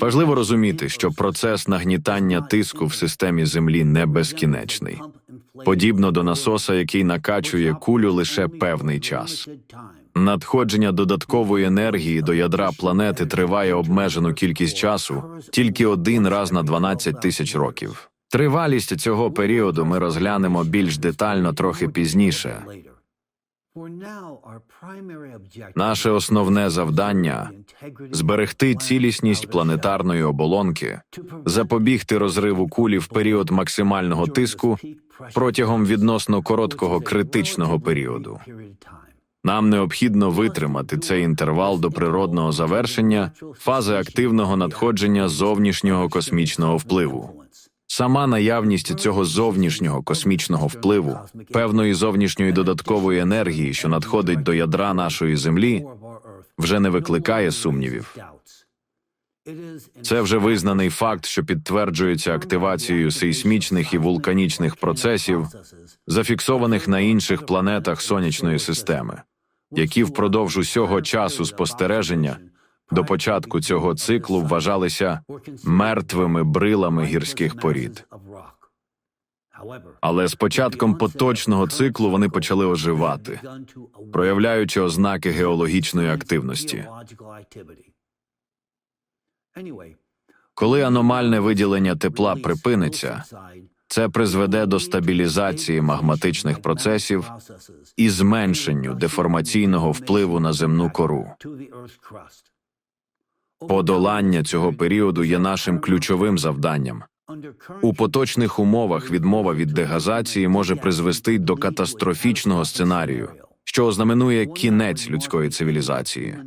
Важливо розуміти, що процес нагнітання тиску в системі Землі не безкінечний, подібно до насоса, який накачує кулю лише певний час. Надходження додаткової енергії до ядра планети триває обмежену кількість часу тільки один раз на 12 тисяч років. Тривалість цього періоду ми розглянемо більш детально трохи пізніше. Наше основне завдання зберегти цілісність планетарної оболонки, запобігти розриву кулі в період максимального тиску протягом відносно короткого критичного періоду. Нам необхідно витримати цей інтервал до природного завершення фази активного надходження зовнішнього космічного впливу. Сама наявність цього зовнішнього космічного впливу, певної зовнішньої додаткової енергії, що надходить до ядра нашої землі, вже не викликає сумнівів. Це вже визнаний факт, що підтверджується активацією сейсмічних і вулканічних процесів, зафіксованих на інших планетах сонячної системи, які впродовж усього часу спостереження до початку цього циклу вважалися мертвими брилами гірських порід. Але з початком поточного циклу вони почали оживати, проявляючи ознаки геологічної активності. Коли аномальне виділення тепла припиниться, це призведе до стабілізації магматичних процесів і зменшенню деформаційного впливу на земну кору. Подолання цього періоду є нашим ключовим завданням. У поточних умовах відмова від дегазації може призвести до катастрофічного сценарію, що ознаменує кінець людської цивілізації.